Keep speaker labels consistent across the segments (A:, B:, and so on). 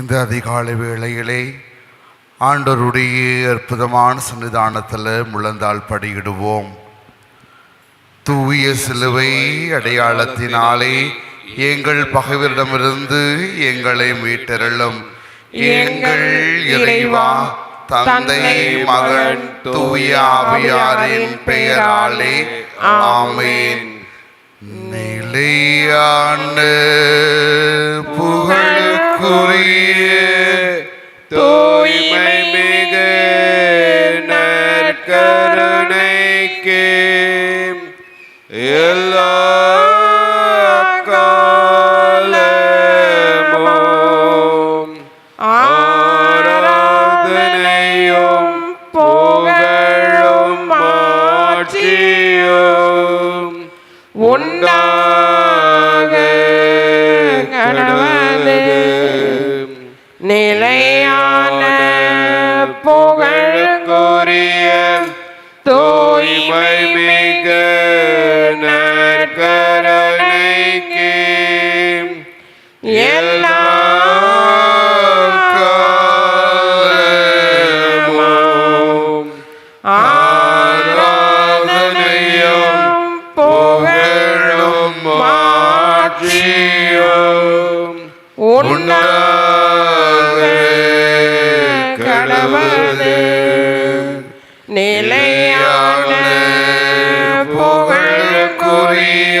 A: இந்த அதிகாலை வேளையிலே ஆண்டோருடைய அற்புதமான சன்னிதானத்தில் முழந்தால் படியிடுவோம். தூய சிலுவை அடையாளத்தினாலே எங்கள் பகைவரிடமிருந்து எங்களை மீட்டருளும். எங்கள் இறைவா தந்தை மகன் தூய ஆவியாரின் பெயராலே ஆமேன். நிலையான புகழ்
B: தூய்மை
C: நிலையான கடவுளே நிலையான புகழுக்குரிய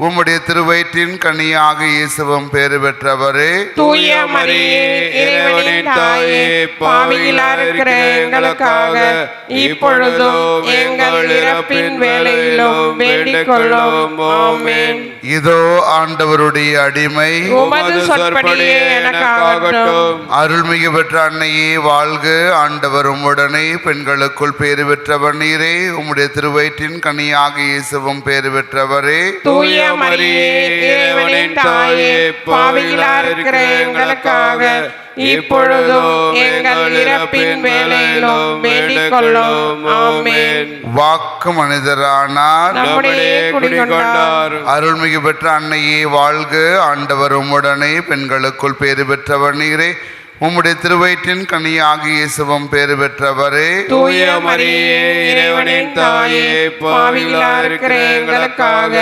A: உம்முடைய திருவயிற்றின் கனியாக இயேசுவும் பேறு பெற்றவரே.
C: தூய மரியே இறைவனின் தாயே பாவிகளா இருக்கிற எங்களுக்காக இப்பொழுதும் எங்கள் இறப்பின் வேளையிலும் வேண்டிக் கொள்ளும் ஆமென்.
A: இதோ ஆண்டவருடைய அடிமை.
C: உமது சொற்படியே எனக்காகட்டும்.
A: அருள்மிகு பெற்ற அன்னையே வாழ்க. ஆண்டவரும் உடனே பெண்களுக்குள் பேறு பெற்றவர் நீரே. உம்முடைய திருவயிற்றின் கனியாக இயேசுவும் பேறு பெற்றவரே.
C: தூய மரியே இறைவனின் தாயே பாவிகளா இருக்கிற எங்களுக்காக இப்பொழுதும் எங்கள் இறப்பின் வேளையிலும் வேண்டிக் கொள்ளும் ஆமென்.
A: வாக்கு மனிதரானார்.
C: நம்முடைய குடிகொண்டார்.
A: அருள்மிகு பெற்ற அன்னையே வாழ்க. ஆண்டவரும் உடனே பெண்களுக்குள் பேறு பெற்றவர் நீரே. உம்முடைய திருவயிற்றின் கனியாக இயேசுவும் பேறு பெற்றவரே.
C: தூய மரியே இறைவனின் தாயே பாவிகளா இருக்கிற எங்களுக்காக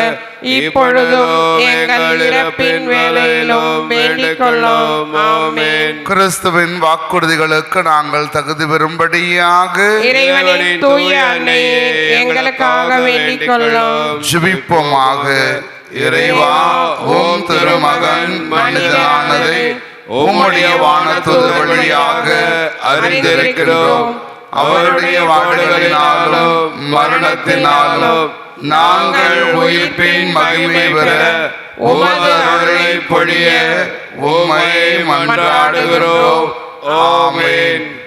C: இப்பொழுதும் எங்கள் இறப்பின் வேளையிலும் வேண்டிக் கொள்ளும் ஆமென்.
A: கிறிஸ்துவின் வாக்குறுதிகளுக்கு நாங்கள் தகுதி பெறும்படியாக
C: இறைவனின் தூய அன்னையே எங்களுக்காக வேண்டிக் கொள்ளும்
A: ஜெபிப்போமாக. இறைவா ஓம் திருமகன் மனிதனானதை உம்முடைய வானத்துது வழியாக அறிந்திருக்கிறோம். அவருடைய வாடுகளினாலும் மரணத்தினாலும் நாங்கள் உயிர்ப்பின் மகிமை பெற உமது அருளை பொழிய உம்மை மன்றாடுகிறோம். ஆமேன்.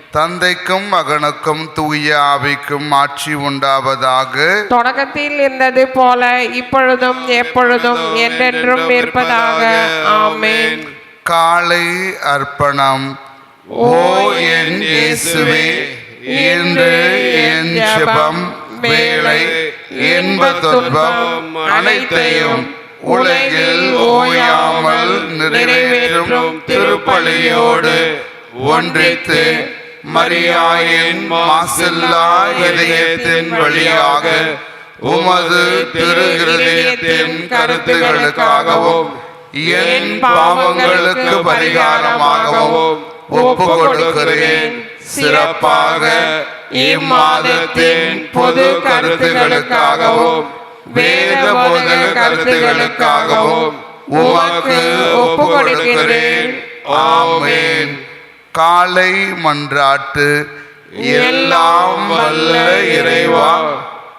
A: தந்தைக்கும் மகனுக்கும் தூய ஆவிக்கும் ஆட்சி உண்டாவதாக.
C: தொடக்கத்தில் இருந்தது போல இப்பொழுதும் எப்பொழுதும் என்றென்றும் இருப்பதாக. ஆமென்.
A: காலை அர்ப்பணம். ஓ என் இயேசுவே இன்று என் ஜெபம் வேலை இன்ப துன்பம் அனைத்தையும் உலகில் ஓயாமல் நிறைவேற்றும் திருப்பலியோடு ஒன்றித்து மரியாயின் மாசில்லா இதயத்தின் வழியாக உமது திரு இருதயத்தின் கருத்துகளுக்காகவும் என் பாவங்களுக்கு பரிகாரமாகவும் ஒப்பு கொடுக்கிறேன் சிறப்பாக இம்மாதத்தின் பொது கருத்துகளுக்காகவும் வேத போதக கருத்துகளுக்காகவும் உமக்கு ஒப்பு கொடுக்கிறேன் ஆமேன். காலை மன்றாட்டு. எல்லாம் வல்ல இறைவா.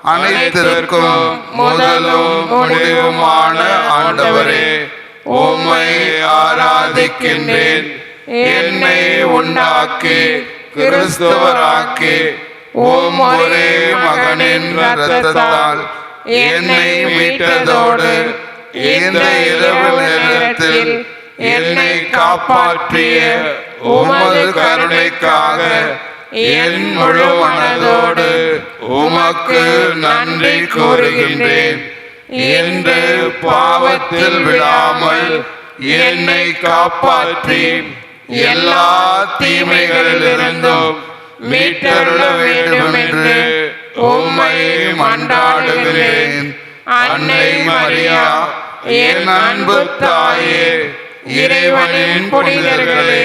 A: அனைத்திற்கும் முதலும் முடிவுமான ஆண்டவரே. உம்மை ஆராதிக்கின்றேன். என்னை உண்டாக்கி கிறிஸ்தவராக்கி. ஓம் ஒரே மகனின் ரத்தத்தால் என்னை மீட்டதோடு இந்த இரவு நேரத்தில் என்னை காப்பாற்றிய உமது கருணைக்காக என் முழு மனதோடு உமக்கு நன்றி கூறுகின்றேன். என்று பாவத்தில் விழாமல் என்னை காப்பாற்றி எல்லா தீமைகளிலிருந்தும் மீட்டருள வேண்டும் என்று உம்மை மண்டாடுகிறேன் அன்னை மரியா என் அன்பு தாயே இறைவனின் புனிதர்களே.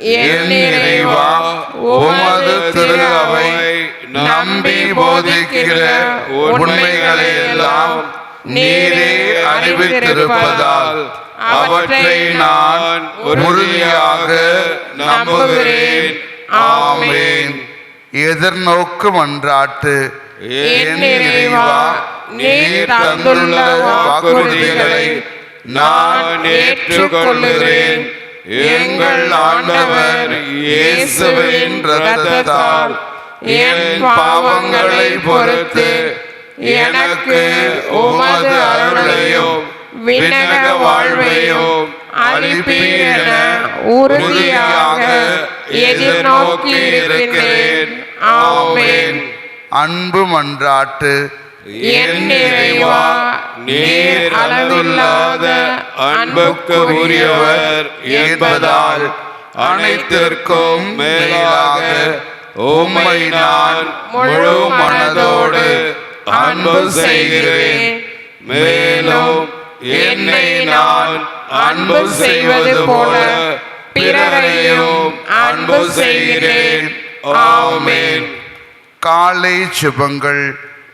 A: என் இறைவா உமது திரு அவை நம்பி போதிக்கிற உண்மைகளை எல்லாம் நீரே அறிவித்திருப்பதால் அவற்றை நான் உறுதியாக நம்புகிறேன். ஆமேன். எதிர்நோக்கு மன்றாட்டு நீர் தந்துள்ள வாக்குறுதிகளை நான் ஏற்றுக்கொள்கிறேன் எங்கள் ஆண்டவர் இயேசுவின் இரத்தத்தால் என் பாவங்களை பொறுத்து எனக்கு உமது அருளையும் விண்ணக வாழ்வையும் அளிப்பீர் உறுதியாக எதிர்நோக்கி இருக்கிறேன். ஆமேன். அன்பு மன்றாட்டு
C: நீர் அளவில்லாத
B: அன்புக்கு உரியவர் என்பதால் அனைத்திற்கும் மேலாக உம்மை நான் முழு மனதோடு அன்பு செய்கிறேன். மேலும் என்னை நான் அன்பு செய்வது போல பிறரையும் அன்பு செய்கிறேன். ஆமேன்.
A: காலை சுபங்கள்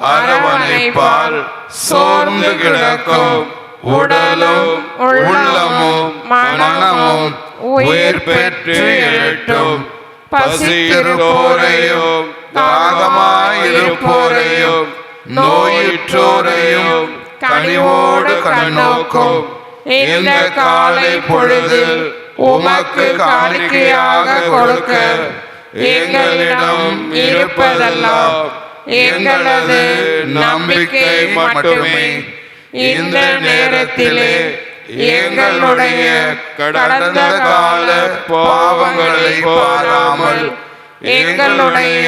C: அரவணைப்பால் சோர்ந்து கிடக்கும் உடலும் உள்ளமும் மனமும் உயிர் பெற்று எழட்டும். பசியிருப்போரையும் தாகமாயிருப்போரையும் நோயிற்றோரையும் கனிவோடு கண்ணோக்கும். இந்த காலை பொழுதில் உமக்கு காணிக்கையாக கொடுக்க எங்களிடம் இருப்பதெல்லாம் எங்களது நம்பிக்கை மட்டுமே. இந்த நேரத்திலே எங்களுடைய கடந்த கால பாவங்களை பாராமல் எங்களுடைய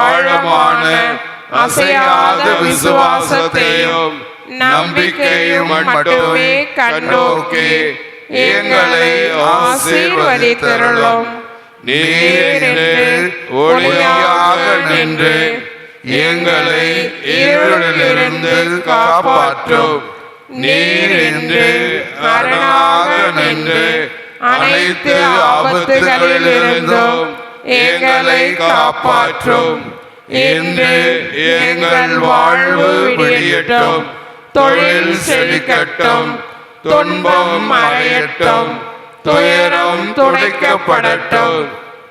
C: ஆழமான அசையாத விசுவாசத்தையும் நம்பிக்கையும் மட்டுமே கண்ணோக்கி எங்களை ஆசீர்வதித்தருளும்.
B: நீர் என்று ஒளியாக நின்று எங்களை இருளிலிருந்து காப்பாற்றும். நீர் என்று அரணாக நின்று அனைத்து ஆபத்துகளிலிருந்தும் எங்களை காப்பாற்றும். என்று எங்கள் வாழ்வு விடியட்டும். தொழில் செழிக்கட்டும். துன்பம் அறையட்டும் துயரம் துடைக்கப்படட்டும்.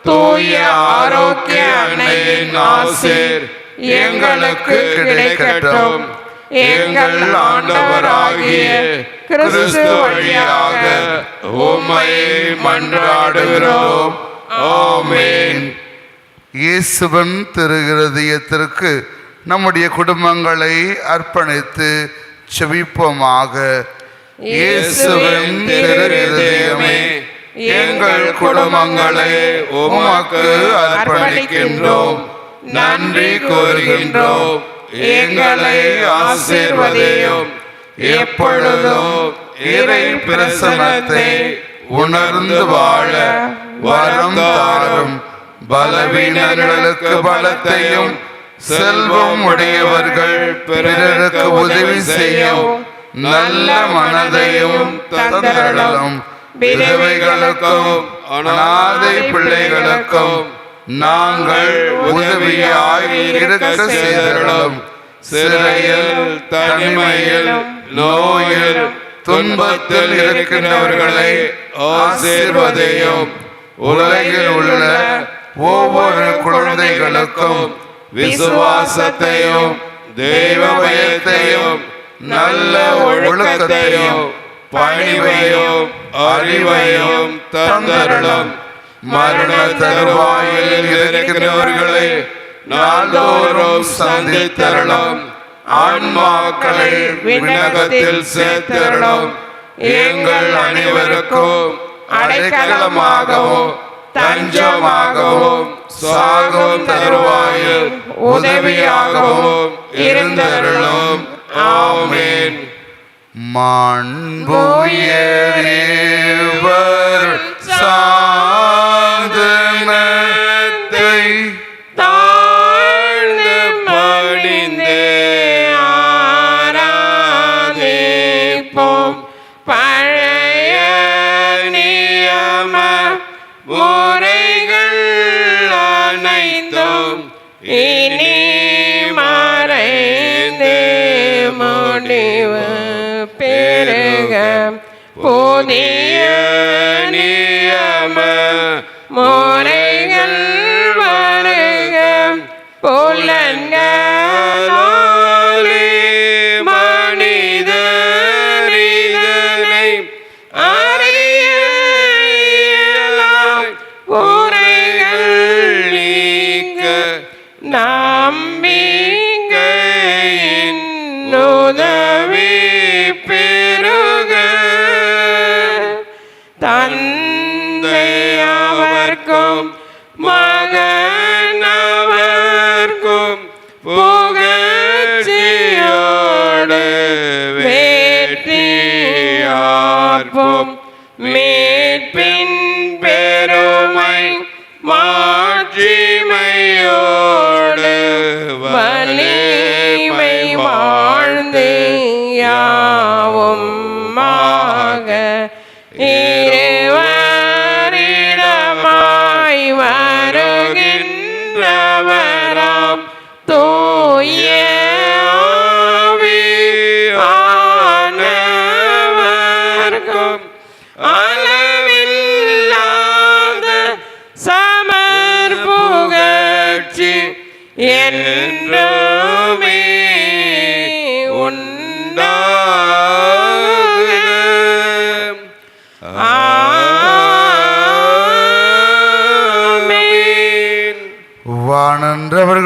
B: தூய ஆரோக்கிய அன்னையின் ஆசிர். எங்களுக்கு கிடைக்கட்டும் எங்கள் ஆண்டவராகிய கிறிஸ்து வழியாக உம்மை மன்றாடுகிறோம். ஆமென்.
A: இயேசுவன் திரு இருதயத்திற்கு நம்முடைய குடும்பங்களை அர்ப்பணித்து செபிப்போமாக.
B: இயேசுவின் திரு இருதயமே எங்கள் குடும்பங்களை உமக்கு அர்ப்பணிக்கின்றோம். நன்றி கூறுகின்றோம். எங்களை ஆசீர்வதையும். எப்பொழுதும் இறை பிரசனத்தை உணர்ந்து வாழ வரம் தாரும். பலவீனர்களுக்கு பலத்தையும் செல்வம் உடையவர்கள் பிறருக்கு உதவி செய்யும். நல்ல மனதையும் தந்தரலும் விதவைகளுக்கும் அனாதை பிள்ளைகளுக்கும் நாங்கள் உதவியாய் இருக்க செய்தருளும். சிறையில் தனிமையில் நோயில் துன்பத்தில் இருக்கின்றவர்களை ஆசீர்வதையும். உலகில் உள்ள ஒவ்வொரு குழந்தைகளுக்கும் விசுவாசத்தையும் தெய்வ பயத்தையும் நல்ல ஒழுக்கத்தையும் பணிவையும் அறிவையும் தந்தருளும். மரண தருவாயில் இருக்கிறவர்களை நாள்தோறும் சந்தித்தருளும். ஆன்மாக்களை விண்ணகத்தில் சேர்த்தருளும். எங்கள் அனைவருக்கும் அடைக்கலமாகவும் தஞ்சமாகவும் சாகும் தருவாயில் உதவியாகவும் இருந்தருளும். ஆமென். மாண்புயரேவர் புதிய நியம முறைகள்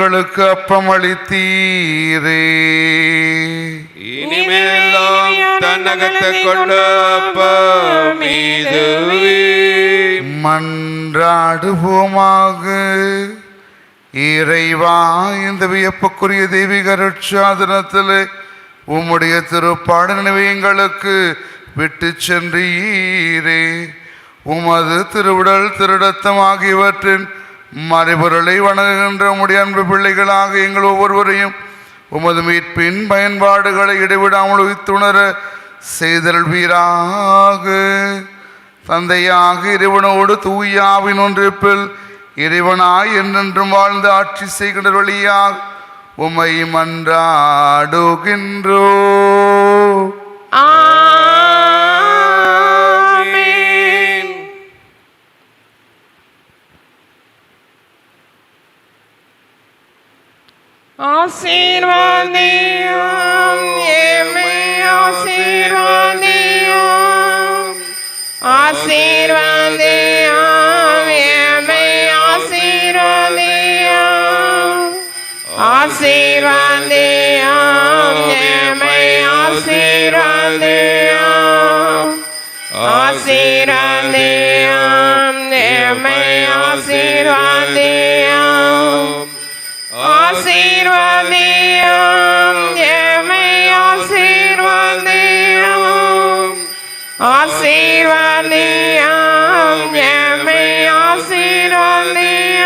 A: வானன்றவர்களுக்கு அப்பம் அளித்தீரே
B: இனிமேலாம் தன்னகத்தை கொண்ட மீதுவே
A: மன்றாடுவோமாக. இறைவா இந்த வியப்புக்குரிய தெய்வீக ரட்சாதனத்தில் உம்முடைய திருப்பாடு நினைவை எங்களுக்கு விட்டு சென்றீரே. உமது திருவுடல் திருடத்தம் ஆகியவற்றின் மறைபொருளை வணங்குகின்ற உடைய அன்பு பிள்ளைகளாக எங்கள் ஒவ்வொருவரையும் உமது மீட்பின் பயன்பாடுகளை இடைவிடாமல் உய்த்துணர செய்தல்வீராக தந்தையாக இறைவனோடு தூயாவின் ஒன்றிப்பில் இறைவனாய் என்றென்றும் வாழ்ந்து ஆட்சி செய்கின்ற வழியாக உமை மன்றாடுகின்றோ
C: ஆ ஆசீர்வாதியும் எம்மை ஆசீர்வாதியும் ஆசீர்வாதியும் எம்மை ஆசீர்வாதியும் ஆசீர்வாதியும் எம்மை ஆசீர்வாதியும் ஆசீர்வாதியும் எம்மை ஆசீர்வாதியும் ஆசீர்வாதியும் எம்மை ஆசீர்வாதியும் ஆசீர்வாதியும் எம்மை ஆசீர்வாதியும்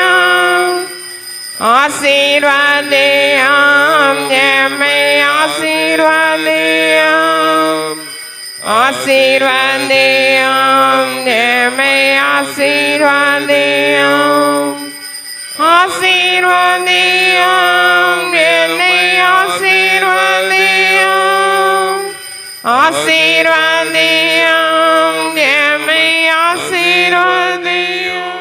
C: ஆசீர்வாதியும் எம்மை ஆசீர்வாதியும் ஆசீர்வாதியும் எம்மை ஆசீர்வாதியும் ஆசீர்வாதியும் என்னை ஆசீர்வாதியும் ஆசீர்வாதியும் எம்மை ஆசீர்வாதியும்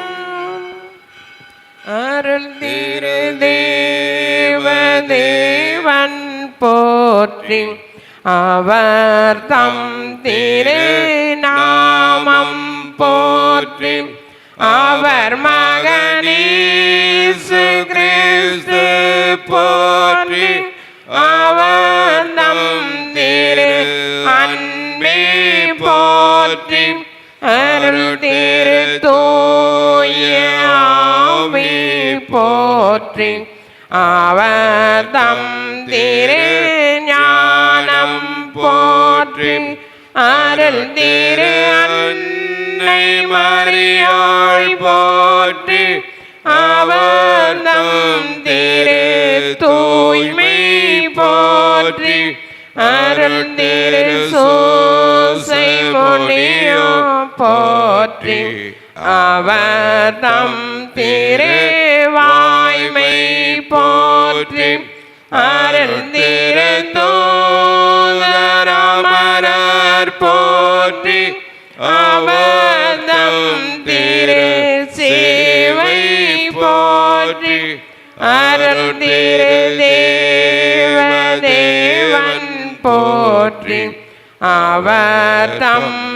C: அருள் திரு தேவ தேவன் போற்றி அவர் தம் திரு நாமம் போற்றி அவர் மகனே போற்றி. அவதம் தம் திரு ஞானம் போற்றி. அருள் திரு அன்னை மரியாள் போற்றி. அவதம் திரு தூய்மை போற்றி. அருள் திரு சோசை முனியோ போற்றி. அவதம் திருவா போற்றி. அருள் திரு போற்றி. அவதம் தம் திரு சேவை போற்றி. அருள் திரு தேவ போற்றி. அவர் தம்